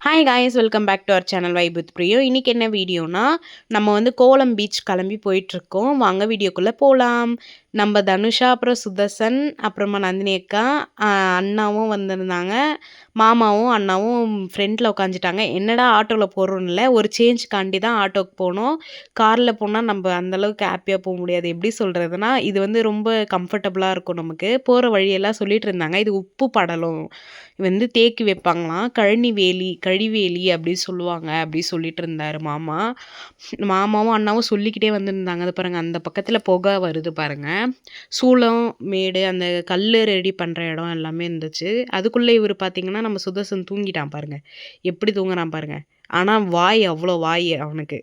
Hi guys welcome back to our channel வைபுத் with Priyo இன்றைக்கி என்ன வீடியோனா நம்ம வந்து கோலம் பீச் கிளம்பி போயிட்டுருக்கோம் வாங்க வீடியோக்குள்ளே போகலாம் நம்ம தனுஷா அப்புறம் சுதர்சன் அப்புறமா நந்தினி அக்கா அண்ணாவும் வந்திருந்தாங்க. மாமாவும் அண்ணாவும் ஃப்ரெண்டில் உட்காந்துட்டாங்க என்னடா ஆட்டோவில் போகிறோம்னு இல்லை ஒரு சேஞ்ச்காண்டி தான் ஆட்டோக்கு போனோம். காரில் போனால் நம்ம அந்தளவுக்கு ஹாப்பியாக போக முடியாது. எப்படி சொல்கிறதுனா இது வந்து ரொம்ப கம்ஃபர்டபுளாக இருக்கும் நமக்கு. போகிற வழியெல்லாம் சொல்லிட்டு இருந்தாங்க. இது உப்பு படலம். வந்து தேக்கி வைப்பாங்களாம். கழனி வேலி கழிவேலி அப்படி சொல்லுவாங்க. அப்படி சொல்லிட்டு இருந்தாரு மாமா. மாமாவும் அண்ணாவும் சொல்லிக்கிட்டே வந்துருந்தாங்க. அது பாருங்கள் அந்த பக்கத்தில் புகை வருது பாருங்கள் சூளம் மேடு அந்த கல் ரெடி பண்ணுற இடம் எல்லாமே இருந்துச்சு. அதுக்குள்ளே இவர் பார்த்தீங்கன்னா நம்ம சுதர்சன் தூங்கிட்டான் பாருங்க. எப்படி தூங்குறான் பாருங்க. ஆனால் வாய் அவ்வளோ வாய் அவனுக்கு.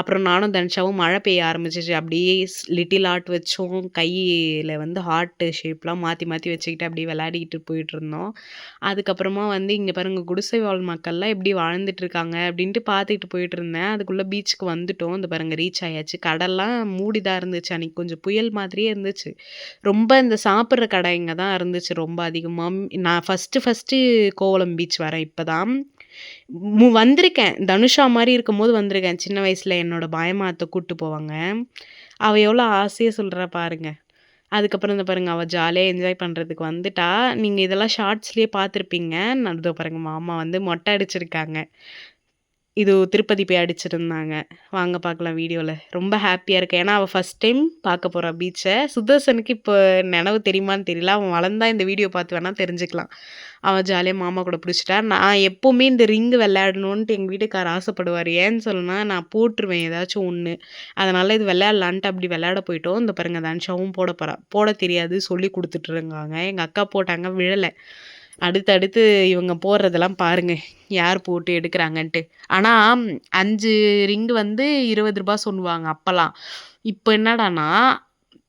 அப்புறம் நானும் தனிச்சாவும் மழை பெய்ய ஆரம்பிச்சிச்சு. அப்படியே லிட்டில் ஆர்ட் வச்சோம் கையில் வந்து ஹார்ட்டு ஷேப்லாம் மாற்றி மாற்றி வச்சுக்கிட்டு அப்படியே விளையாடிக்கிட்டு போயிட்டு இருந்தோம் அதுக்கப்புறமா வந்து இங்கே பாருங்க குடிசை வாழ் மக்கள்லாம் எப்படி வாழ்ந்துட்டு இருக்காங்க அப்படின்ட்டு பார்த்துக்கிட்டு போயிட்டு இருந்தேன் அதுக்குள்ளே பீச்சுக்கு வந்துட்டோம். இந்த பாருங்க ரீச் ஆயாச்சு. கடல்லாம் மூடிதான் இருந்துச்சு அன்றைக்கி கொஞ்சம் புயல் மாதிரியே இருந்துச்சு. ரொம்ப இந்த சாப்பிட்ற கடை இங்கே தான் இருந்துச்சு. ரொம்ப அதிகமாக நான் ஃபஸ்ட்டு ஃபஸ்ட்டு கோவளம் பீச் வரேன் இப்போ தான் வந்திருக்கேன். தனுஷா மாதிரி இருக்கும்போது வந்திருக்கேன். சின்ன வயசில் என்னோட பாயமாத்த கூட்டு போவாங்க. அவள் எவ்வளோ ஆசையாக சொல்கிறா பாருங்க. அதுக்கப்புறம் இந்த பாருங்க அவள் ஜாலியாக என்ஜாய் பண்ணுறதுக்கு வந்துட்டா. நீங்கள் இதெல்லாம் ஷார்ட்ஸ்லேயே பார்த்துருப்பீங்க. நான் பாருங்கள் மாமா வந்து மொட்டை அடிச்சிருக்காங்க. இது திருப்பதி போய் அடிச்சிருந்தாங்க. வாங்க பார்க்கலாம் வீடியோவில் ரொம்ப ஹாப்பியாக இருக்கேன் ஏன்னா அவள் ஃபஸ்ட் டைம் பார்க்க போகிறா பீச்சை சுதர்சனுக்கு இப்போ நினைவு தெரியுமான்னு தெரியல. அவன் வளர்ந்தா இந்த வீடியோ பார்த்து வேணால் தெரிஞ்சுக்கலாம். அவன் ஜாலியாக மாமா கூட பிடிச்சிட்டா. நான் எப்போவுமே இந்த ரிங்கு விளையாடணுன்ட்டு எங்கள் வீட்டுக்கார் ஆசைப்படுவார். ஏன்னு சொன்னா நான் போட்டுருவேன் ஏதாச்சும் ஒன்று அதனால் இது விளையாடலான்ட்டு அப்படி விளையாட போயிட்டோம். இந்த பாருங்க தனுஷாவும் போட போகிறா போட தெரியாது. சொல்லி கொடுத்துட்ருங்காங்க எங்கள் அக்கா போட்டாங்க விழலை. அடுத்தடுத்து இவங்க போடுறதெல்லாம் பாருங்கள் யார் போட்டு எடுக்கிறாங்கன்ட்டு. ஆனால் அஞ்சு ரிங்கு வந்து இருபது ரூபா சொல்லுவாங்க அப்போல்லாம். இப்போ என்னடான்னா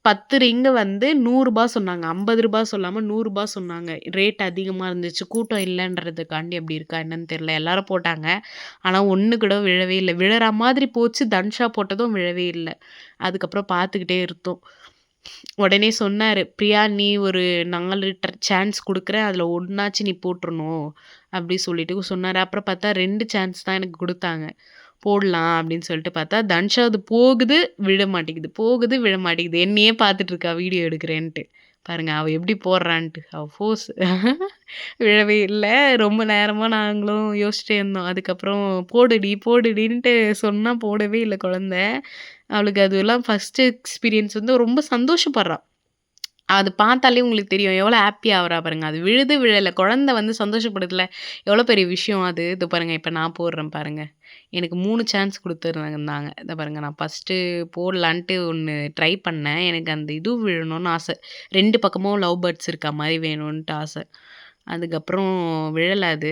பத்து ரிங்கு வந்து நூறுரூபா சொன்னாங்க. ஐம்பது ரூபா சொல்லாமல் நூறுரூபா சொன்னாங்க. ரேட் அதிகமாக இருந்துச்சு. கூட்டம் இல்லைன்றதுக்காண்டி அப்படி இருக்கா என்னன்னு தெரில எல்லாரும் போட்டாங்க. ஆனால் ஒன்று கூட விழவே இல்லை. விழற மாதிரி போச்சு. தன்ஷா போட்டதும் விழவே இல்லை. அதுக்கப்புறம் பார்த்துக்கிட்டே இருந்தோம் உடனே சொன்னார் பிரியா நீ ஒரு நாலு சான்ஸ் கொடுக்குறேன் அதில் ஒன்றாச்சு நீ போட்டுருணும் அப்படி சொல்லிட்டு சொன்னார். அப்புறம் பார்த்தா ரெண்டு சான்ஸ் தான் எனக்கு கொடுத்தாங்க. போடலாம் அப்படின்னு சொல்லிட்டு பார்த்தா தன்ஷா அது போகுது விழ மாட்டேங்குது போகுது விழ மாட்டேங்குது. என்னையே பார்த்துட்டு இருக்கா வீடியோ எடுக்கிறேன்ட்டு. பாருங்க அவள் எப்படி போடுறான்ட்டு. அவள் ஃபோர்ஸ் விழவே இல்லை. ரொம்ப நேரமாக நாங்களும் யோசிச்சிட்டே இருந்தோம். அதுக்கப்புறம் போடுடி போடுடின்ட்டு சொன்னால் போடவே இல்லை குழந்த. அவளுக்கு அதெல்லாம் ஃபஸ்ட்டு எக்ஸ்பீரியன்ஸ் வந்து ரொம்ப சந்தோஷப்படுறான் அது பார்த்தாலே உங்களுக்கு தெரியும் எவ்வளோ ஹாப்பி ஆகிறா பாருங்க. அது விழுது விழலை. குழந்த வந்து சந்தோஷப்படுதுல எவ்வளோ பெரிய விஷயம் அது? இது பாருங்கள் இப்போ நான் போடுறேன் பாருங்கள் எனக்கு மூணு சான்ஸ் கொடுத்துருந்தாங்க. இதை பாருங்க நான் ஃபஸ்ட்டு போடலான்ட்டு ஒன்று ட்ரை பண்ணேன். எனக்கு அந்த இது விழணும்னு ஆசை. ரெண்டு பக்கமும் லவ் பேர்ட்ஸ் இருக்க மாதிரி வேணும்ன்ட்டு ஆசை. அதுக்கப்புறம் விழலை அது.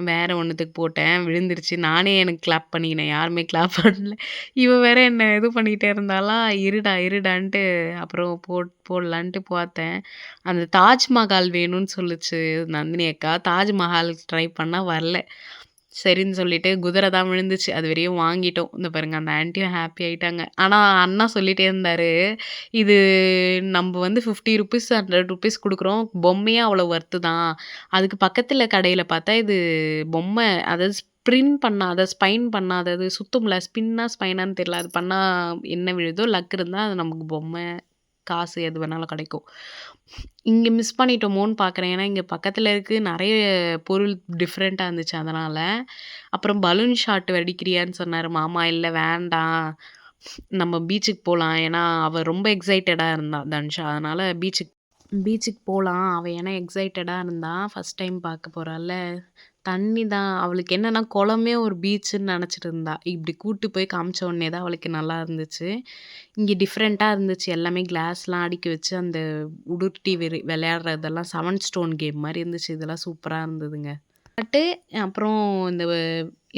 வேறு ஒன்றுத்துக்கு போட்டேன். விழுந்துருச்சு. நானே எனக்கு கிளாப் பண்ணிக்கினேன். யாருமே கிளாப் பண்ணல. இவள் வேற என்ன இது பண்ணிக்கிட்டே இருந்தாலா இருடா இருடான்ட்டு அப்புறம் போட் போடலான்ட்டு பார்த்தேன். அந்த தாஜ்மஹால் வேணும்னு சொல்லுச்சு நந்தினி அக்கா. தாஜ்மஹால் ட்ரை பண்ணால் வரல. சரின்னு சொல்லிட்டு குதிரை தான் விழுந்துச்சு. அது வரையும் வாங்கிட்டோம். இந்த பாருங்க அந்த ஆன்ட்டியும் ஹாப்பி ஆயிட்டாங்க. ஆனால் அண்ணா சொல்லிட்டே இருந்தார் இது நம்ம வந்து ஃபிஃப்டி ருபீஸ் ஹண்ட்ரட் ருபீஸ் கொடுக்குறோம். பொம்மையே அவ்வளோ ஒர்த்து தான். அதுக்கு பக்கத்தில் கடையில் பார்த்தா இது பொம்மை அதாவது ஸ்ப்ரின் பண்ணாத ஸ்பைன் பண்ணாதது சுத்தம்ல ஸ்பின்னா ஸ்பைனான்னு தெரியல. அது பண்ணால் என்ன விழுதோ லக் இருந்தால் அது நமக்கு பொம்மை. காசு எது வேணாலும் கிடைக்கும். இங்கே மிஸ் பண்ணிட்டோமோன்னு பார்க்குறேன் ஏன்னா இங்கே பக்கத்தில் இருக்கு. நிறைய பொருள் டிஃப்ரெண்ட்டாக இருந்துச்சு அதனால். அப்புறம் பலூன் ஷாட் வெடிக்கிறியான்னு சொன்னார். மாமா இல்லை வேண்டாம். நம்ம பீச்சுக்கு போகலாம் ஏன்னா அவள் ரொம்ப எக்ஸைட்டடாக இருந்தாள் தனுஷா. அதனால் பீச்சுக்கு பீச்சுக்கு போகலாம் அவள் ஏன்னா எக்ஸைட்டடாக இருந்தான் ஃபஸ்ட் டைம் பார்க்க போகிறாள்ல தண்ணி தான். அவளுக்கு என்னன்னா குளமே ஒரு பீச்சுன்னு நினச்சிட்டு இருந்தா இப்படி கூட்டு போய் காமிச்ச உடனே தான் அவளுக்கு நல்லா இருந்துச்சு. இங்கே டிஃப்ரெண்ட்டாக இருந்துச்சு. எல்லாமே கிளாஸ்லாம் அடுக்கி வச்சு அந்த உடுட்டி வெறி விளையாடுறதெல்லாம் செவன் ஸ்டோன் கேம் மாதிரி இருந்துச்சு. இதெல்லாம் சூப்பராக இருந்ததுங்க. பட்டு அப்புறம் இந்த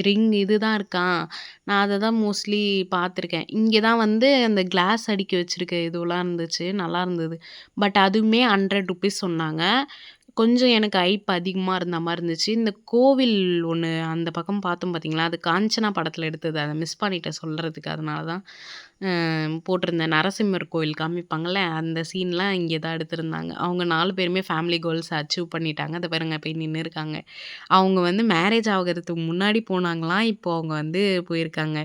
ரிங் இது தான் இருக்கான் நான் அதை தான் மோஸ்ட்லி பார்த்துருக்கேன். இங்கே தான் வந்து அந்த கிளாஸ் அடுக்கி வச்சுருக்க இதுவெல்லாம் இருந்துச்சு. நல்லா இருந்தது. பட் அதுவுமே ஹண்ட்ரட் ருபீஸ் சொன்னாங்க. கொஞ்சம் எனக்கு ஐப் அதிகமாக இருந்த மாதிரி இருந்துச்சு. இந்த கோவில் ஒன்று அந்த பக்கம் பார்த்தோம் பார்த்தீங்களா, அது காஞ்சனா படத்தில் எடுத்தது. அதை மிஸ் பண்ணிட்டேன் சொல்கிறதுக்கு அதனால தான் போட்டிருந்த போட்டிருந்தேன். நரசிம்மர் கோவில் காமிப்பாங்கல்ல, அந்த சீன்லாம் இங்கே தான் எடுத்திருந்தாங்க. அவங்க நாலு பேருமே ஃபேமிலி கோல்ஸ் அச்சீவ் பண்ணிட்டாங்க. அதை பாருங்க போய் நின்னுருக்காங்க. அவங்க வந்து மேரேஜ் ஆகிறதுக்கு முன்னாடி போனாங்களாம். இப்போ அவங்க வந்து போயிருக்காங்க.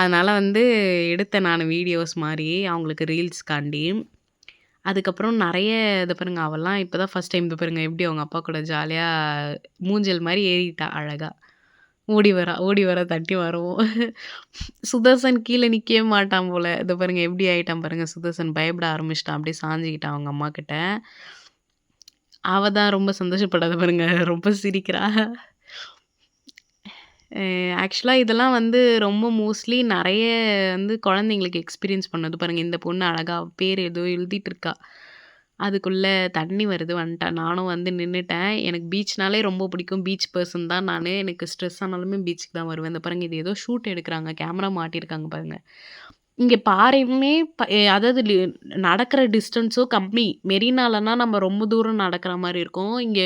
அதனால் வந்து எடுத்தேன் நான் வீடியோஸ் மாதிரி அவங்களுக்கு ரீல்ஸ்க்காண்டி. அதுக்கப்புறம் நிறைய இது பாருங்க அவள்லாம் இப்போ தான் ஃபர்ஸ்ட் டைம் இது பாருங்க எப்படி அவங்க அப்பா கூட ஜாலியாக மூஞ்சல் மாதிரி ஏறிட்டா அழகாக ஓடி வரா, ஓடி வர தட்டி வரவும். சுதர்சன் கீழே நிற்கவே மாட்டான் போல் இது பாருங்க எப்படி ஆயிட்டான் பாருங்க சுதர்சன் பயப்பட ஆரம்பிச்சிட்டான் அப்படியே சாஞ்சிக்கிட்டான் அவங்க அம்மாகிட்ட. அவள் தான் ரொம்ப சந்தோஷப்படாத பாருங்க. ரொம்ப சிரிக்கிறா. அ ஆக்சுவலா இதெல்லாம் வந்து ரொம்ப மோஸ்ட்லி நெறைய வந்து குழந்தைங்களுக்கு எக்ஸ்பீரியன்ஸ் பண்ணது பாருங்க. இந்த பொண்ணு அழகா பேர் ஏதோ எழுதிட்டு இருக்கா. அதுக்குள்ள தண்ணி வருது வந்துட்டா. நானும் வந்து நின்னுட்டேன். எனக்கு பீச்னாலே ரொம்ப பிடிக்கும். பீச் பெர்சன் தான் நானு. எனக்கு ஸ்ட்ரெஸ் ஆனாலுமே பீச்சுக்கு தான் வருவேன். இந்த பாருங்க இது ஏதோ ஷூட் எடுக்குறாங்க. கேமரா மாட்டியிருக்காங்க பாருங்க. இங்க பாறையுமே ப அதாவது லி நடக்கிற டிஸ்டன்ஸும் கம்மி. மெரினாலனா நம்ம ரொம்ப தூரம் நடக்கிற மாரி இருக்கும். இங்க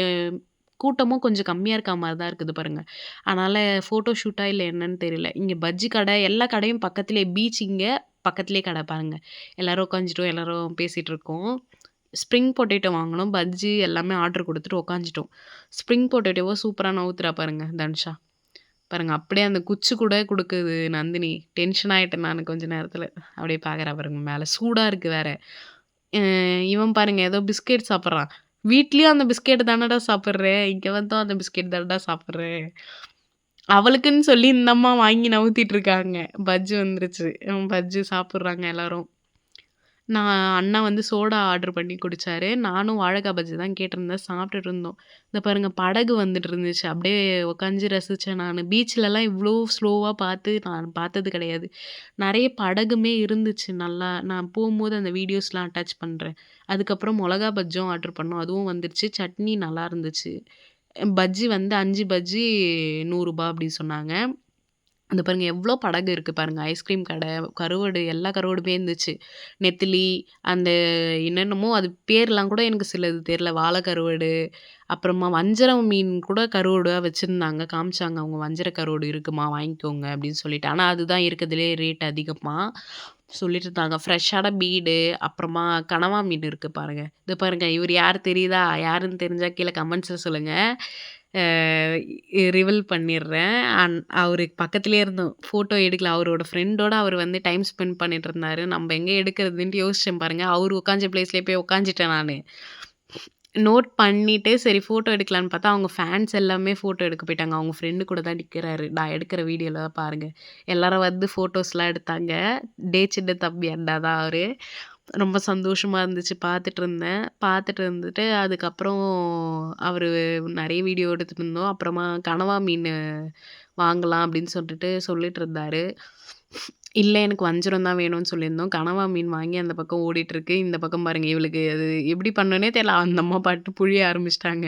கூட்டமும் கொஞ்சம் கம்மியாக இருக்க மாதிரி தான் இருக்குது பாருங்கள் அதனால் ஃபோட்டோ ஷூட்டாக இல்லை என்னன்னு தெரியல. இங்கே பஜ்ஜி கடை, எல்லா கடையும் பக்கத்துலேயே பீச் இங்கே பக்கத்திலே கடை பாருங்கள் எல்லோரும் உட்காந்துட்டோம். எல்லாரும் பேசிகிட்டு இருக்கோம். ஸ்ப்ரிங் பொட்டேட்டோ வாங்கினோம் பஜ்ஜி எல்லாமே ஆர்டர் கொடுத்துட்டு உட்காந்துட்டோம். ஸ்ப்ரிங் பொட்டேட்டோவோ சூப்பராக நவுத்துறா பாருங்கள் தனுஷா. பாருங்கள் அப்படியே அந்த குச்சி கூட கொடுக்குது நந்தினி. டென்ஷன் ஆகிட்டேன் நான் கொஞ்சம் நேரத்தில் அப்படியே பார்க்குறா பாருங்க மேலே சூடாக இருக்குது வேறு இவன் பாருங்கள் ஏதோ பிஸ்கெட் சாப்பிட்றான் வீட்லேயும் அந்த பிஸ்கட் தானடா சாப்பிட்றேன் இங்கே வந்தும் அந்த பிஸ்கெட் தானடா சாப்பிட்றேன் அவளுக்குன்னு சொல்லி இந்த அம்மா வாங்கி நவுத்திட்டு இருக்காங்க. பஜ்ஜி வந்துருச்சு. பஜ்ஜி சாப்பிட்றாங்க எல்லோரும் நான் அண்ணா வந்து சோடா ஆர்டர் பண்ணி குடிச்சாரு. நானும் வாழைக்காய் பஜ்ஜி தான் கேட்டிருந்தேன். சாப்பிட்டுட்டு இருந்தோம். இந்த பாருங்க படகு வந்துட்டு இருந்துச்சு. அப்படியே உக்காஞ்சி ரசித்தேன் நான் பீச்லலாம் இவ்வளோ ஸ்லோவாக பார்த்து நான் பார்த்தது கிடையாது. நிறைய படகுமே இருந்துச்சு நல்லா. நான் போகும்போது அந்த வீடியோஸ்லாம் அட்டாச் பண்ணுறேன் அதுக்கப்புறம் மிளகா பஜ்ஜும் ஆர்டர் பண்ணோம். அதுவும் வந்துருச்சு. சட்னி நல்லா இருந்துச்சு. பஜ்ஜி வந்து அஞ்சு பஜ்ஜி நூறுரூபா அப்படின்னு சொன்னாங்க. அந்த பாருங்கள் எவ்வளோ படகு இருக்குது பாருங்கள் ஐஸ்கிரீம் கடை, கருவாடு எல்லா கருவாடுமே இருந்துச்சு. நெத்திலி, அந்த என்னென்னமோ அது பேர்லாம் கூட எனக்கு சிலது தெரியல. வாழை கருவாடு, அப்புறமா வஞ்சரம் மீன் கூட கருவாடா வச்சுருந்தாங்க காமிச்சாங்க. அவங்க வஞ்சர கருவாடு இருக்குமா வாங்கிக்கோங்க அப்படின்னு சொல்லிட்டு. ஆனால் அதுதான் இருக்கிறதுலே ரேட் அதிகமாக சொல்லிட்டு இருந்தாங்க. ஃப்ரெஷ்ஷான பீடு அப்புறமா கனவா மீன் இருக்குது பாருங்கள் இது பாருங்க இவர் யார் தெரியுதா? யாருன்னு தெரிஞ்சால் கீழே கமெண்ட்ஸில் சொல்லுங்கள் ரிவல் பண்ணிடுறேன். அண்ட் அவருக்கு பக்கத்திலேயே இருந்தோம். ஃபோட்டோ எடுக்கல. அவரோட ஃப்ரெண்டோட அவர் வந்து டைம் ஸ்பெண்ட் பண்ணிட்டு இருந்தார் நம்ம எங்கே எடுக்கிறதுன்ட்டு யோசிச்சேன் பாருங்கள் அவர் உட்காந்த பிளேஸ்லேயே போய் உட்காந்துட்டேன் நான் நோட் பண்ணிவிட்டு சரி ஃபோட்டோ எடுக்கலான்னு பார்த்தா, அவங்க ஃபேன்ஸ் எல்லாமே ஃபோட்டோ எடுக்க போயிட்டாங்க. அவங்க ஃப்ரெண்டு கூட தான் நிற்கிறாரு நான் எடுக்கிற வீடியோவில் பாருங்கள் எல்லாரும் வந்து ஃபோட்டோஸ்லாம் எடுத்தாங்க. டே சின்ன தம்பி அண்ணா தான் அவர் ரொம்ப சந்தோஷமாக இருந்துச்சு பார்த்துட்டு இருந்தேன். பார்த்துட்டு இருந்துட்டு அதுக்கப்புறம் அவர் நிறைய வீடியோ எடுத்துட்டு இருந்தோம். அப்புறமா கனவா மீன் வாங்கலாம் அப்படின்னு சொல்லிட்டு சொல்லிட்டு இருந்தார் இல்லை எனக்கு வஞ்சரம் தான் வேணும்னு சொல்லியிருந்தோம். கனவா மீன் வாங்கி அந்த பக்கம் ஓடிட்டுருக்கு. இந்த பக்கம் பாருங்கள் இவளுக்கு அது எப்படி பண்ணணுன்னே தெரியல. அந்த அம்மா பாட்டு புழிய ஆரம்பிச்சிட்டாங்க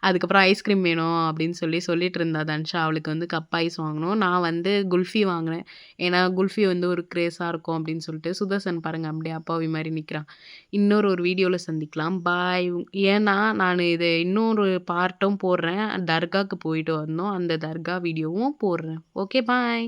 அதுக்கப்புறம் ஐஸ்கிரீம் வேணும் அப்படின்னு சொல்லி சொல்லிட்டு இருந்தா தன்ஷா அவளுக்கு வந்து கப் ஐஸ் வாங்கினோம் நான் வந்து குல்ஃபி வாங்கினேன் ஏன்னா குல்ஃபி வந்து ஒரு க்ரேஸாக இருக்கும் அப்படின்னு சொல்லிட்டு. சுதர்சன் பாருங்க அப்படியே அப்பாவி மாதிரி நிற்கிறான் இன்னொரு ஒரு வீடியோவில் சந்திக்கலாம். பாய். ஏன்னா நான் இது இன்னொரு பார்ட்டும் போடுறேன். தர்காக்கு போயிட்டு வந்தோம். அந்த தர்கா வீடியோவும் போடுறேன். Okay bye.